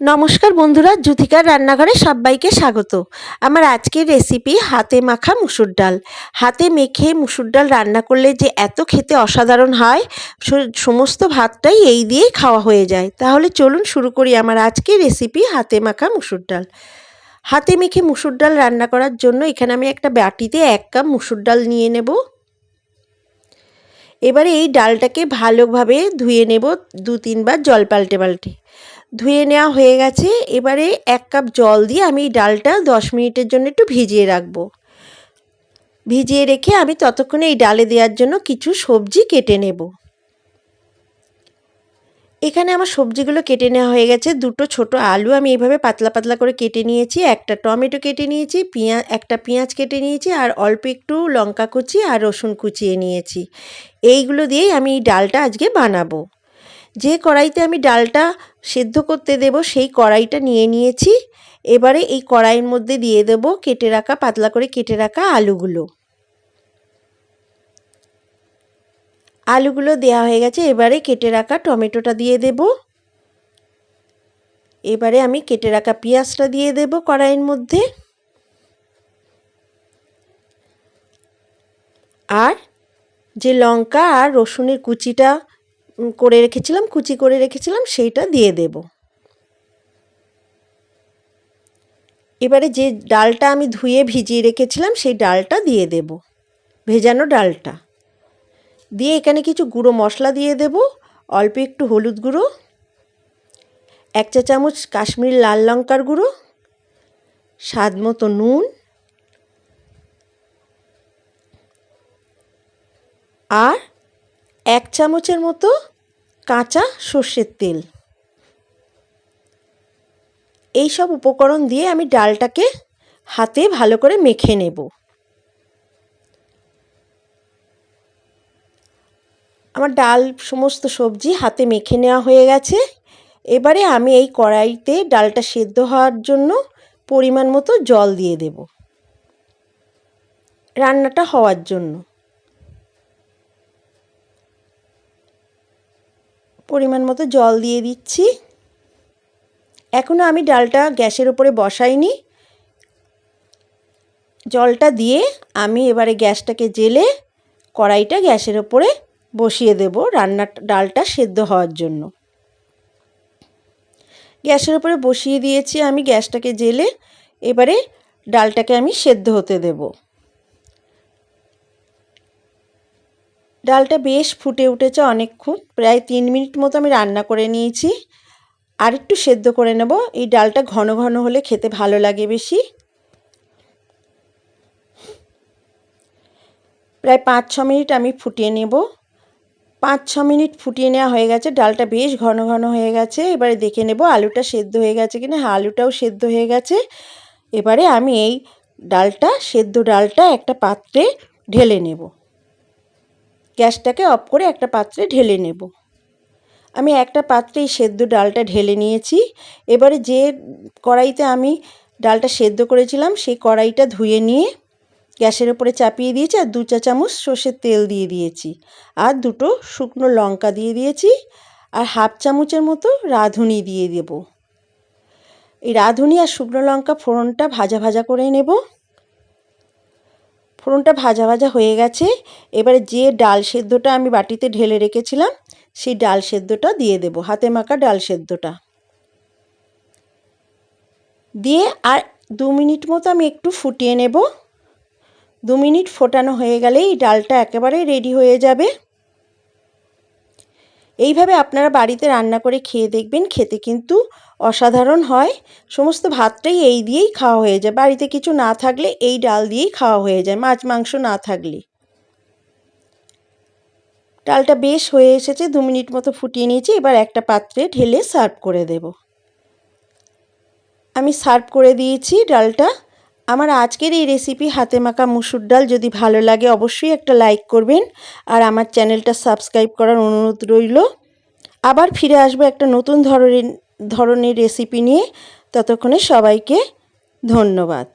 নমস্কার বন্ধুরা, জুথিকার রান্নাঘরে সবাইকে স্বাগত। আমার আজকের রেসিপি হাতে মাখা মুসুর ডাল। হাতে মেখে মুসুর ডাল রান্না করলে যে এত খেতে অসাধারণ হয় সমস্ত ভাতটাই এই দিয়েই খাওয়া হয়ে যায়। তাহলে চলুন শুরু করি আমার আজকের রেসিপি হাতে মাখা মুসুর ডাল। হাতে মেখে মুসুর ডাল রান্না করার জন্য এখানে আমি একটা বাটিতে এক কাপ মুসুর ডাল নিয়ে নেব। এবারে এই ডালটাকে ভালোভাবে ধুয়ে নেব দু তিনবার জল পাল্টে পাল্টে ধুয়ে নেওয়া হয়ে গেছে। এবারে এক কাপ জল দিয়ে আমি এই ডালটা দশ মিনিটের জন্য একটু ভিজিয়ে রাখব। ভিজিয়ে রেখে আমি ততক্ষণে এই ডালে দেওয়ার জন্য কিছু সবজি কেটে নেব। এখানে আমার সবজিগুলো কেটে নেওয়া হয়ে গেছে। দুটো ছোট আলু আমি এইভাবে পাতলা পাতলা করে কেটে নিয়েছি, একটা টমেটো কেটে নিয়েছি পেঁয়াজ একটা পেঁয়াজ কেটে নিয়েছি, আর অল্প একটু লঙ্কা কুচি আর রসুন কুচিয়ে নিয়েছি। এইগুলো দিয়েই আমি এই ডালটা আজকে বানাবো। যে কড়াইতে আমি ডালটা সেদ্ধ করতে দেব, সেই কড়াইটা নিয়ে নিয়েছি। এবারে এই কড়াইয়ের মধ্যে দিয়ে দেব কেটে রাখা, পাতলা করে কেটে রাখা আলুগুলো। আলুগুলো দেওয়া হয়ে গেছে, এবারে কেটে রাখা টমেটোটা দিয়ে দেব। এবারে আমি কেটে রাখা পেঁয়াজটা দিয়ে দেব কড়াইয়ের মধ্যে। আর যে লঙ্কা আর রসুনের কুচিটা করে রেখেছিলাম, কুচি করে রেখেছিলাম, সেইটা দিয়ে দেব। এবারে যে ডালটা আমি ধুয়ে ভিজিয়ে রেখেছিলাম, সেই ডালটা দিয়ে দেব, ভেজানো ডালটা। দিয়ে এখানে কিছু গুঁড়ো মশলা দিয়ে দেব, অল্প একটু হলুদ গুঁড়ো, এক চা চামচ কাশ্মীর লাল লঙ্কার গুঁড়ো, স্বাদ মতো নুন, আর এক চামচের মতো কাঁচা সর্ষের তেল। এই সব উপকরণ দিয়ে আমি ডালটাকে হাতে ভালো করে মেখে নেব। আমার ডাল সমস্ত সবজি হাতে মেখে নেওয়া হয়ে গেছে। এবারে আমি এই কড়াইতে ডালটা সেদ্ধ হওয়ার জন্য পরিমাণ মতো জল দিয়ে দেব। রান্নাটা হওয়ার জন্য। পরিমাণ মতো জল দিয়ে দিচ্ছি। এখনও আমি ডালটা গ্যাসের ওপরে বসাইনি। জলটা দিয়ে আমি এবারে গ্যাসটাকে জেলে কড়াইটা গ্যাসের ওপরে বসিয়ে দেব রান্না ডালটা সেদ্ধ হওয়ার জন্য। গ্যাসের ওপরে বসিয়ে দিয়েছি আমি গ্যাসটাকে জেলে এবারে ডালটাকে আমি সেদ্ধ হতে দেবো। ডালটা বেশ ফুটে উঠেছে অনেকক্ষণ। প্রায় তিন মিনিট মতো আমি রান্না করে নিয়েছি। আর একটু সেদ্ধ করে নেব। এই ডালটা ঘন ঘন হলে খেতে ভালো লাগে বেশি। প্রায় পাঁচ ছ মিনিট আমি ফুটিয়ে নেব। পাঁচ ছ মিনিট ফুটিয়ে নেওয়া হয়ে গেছে। ডালটা বেশ ঘন ঘন হয়ে গেছে। এবারে দেখে নেব আলুটা সেদ্ধ হয়ে গেছে কিনা। হ্যাঁ আলুটাও সেদ্ধ হয়ে গেছে। এবারে আমি এই ডালটা, সেদ্ধ ডালটা একটা পাত্রে ঢেলে নেব। গ্যাসটাকে অফ করে একটা পাত্রে ঢেলে নেব। আমি একটা পাত্রে এই সেদ্ধ ডালটা ঢেলে নিয়েছি। এবারে যে কড়াইতে আমি ডালটা সেদ্ধ করেছিলাম, সেই কড়াইটা ধুয়ে নিয়ে গ্যাসের ওপরে চাপিয়ে দিয়েছি আর দু চা চামচ সর্ষের তেল দিয়ে দিয়েছি। আর দুটো শুকনো লঙ্কা দিয়ে দিয়েছি আর হাফ চামচের মতো রাঁধুনি দিয়ে দেব। এই রাঁধুনি আর শুকনো লঙ্কা ফোড়নটা ভাজা ভাজা করে নেব। ফোড়নটা ভাজা ভাজা হয়ে গেছে। এবারে যে ডাল সেদ্ধটা আমি বাটিতে ঢেলে রেখেছিলাম, সেই ডাল সেদ্ধটা দিয়ে দেব, হাতে মাখা ডাল সেদ্ধটা। দিয়ে আর দু মিনিট মতো আমি একটু ফুটিয়ে নেব। দু মিনিট ফোটানো হয়ে গেলেই ডালটা একেবারে রেডি হয়ে যাবে। এইভাবে আপনারা বাড়িতে রান্না করে খেয়ে দেখবেন, খেতে কিন্তু অসাধারণ হয়। সমস্ত ভাতটাই এই দিয়েই খাওয়া হয়ে যায়। বাড়িতে কিছু না থাকলে এই ডাল দিয়েই খাওয়া হয়ে যায়, মাছ, মাংস না থাকলে। ডালটা বেশ হয়ে এসেছে, দু মিনিট মতো ফুটিয়ে নিয়েছি, এবার একটা পাত্রে ঢেলে সার্ভ করে দেব। আমি সার্ভ করে দিয়েছি ডালটা। আমার আজকের এই রেসিপি হাতে মাখা মুসুর ডাল যদি ভালো লাগে অবশ্যই একটা লাইক করবেন। আর আমার চ্যানেলটা সাবস্ক্রাইব করার অনুরোধ রইল। আবার ফিরে আসব একটা নতুন ধরনের ধরনের রেসিপি নিয়ে। ততক্ষণে সবাইকে ধন্যবাদ।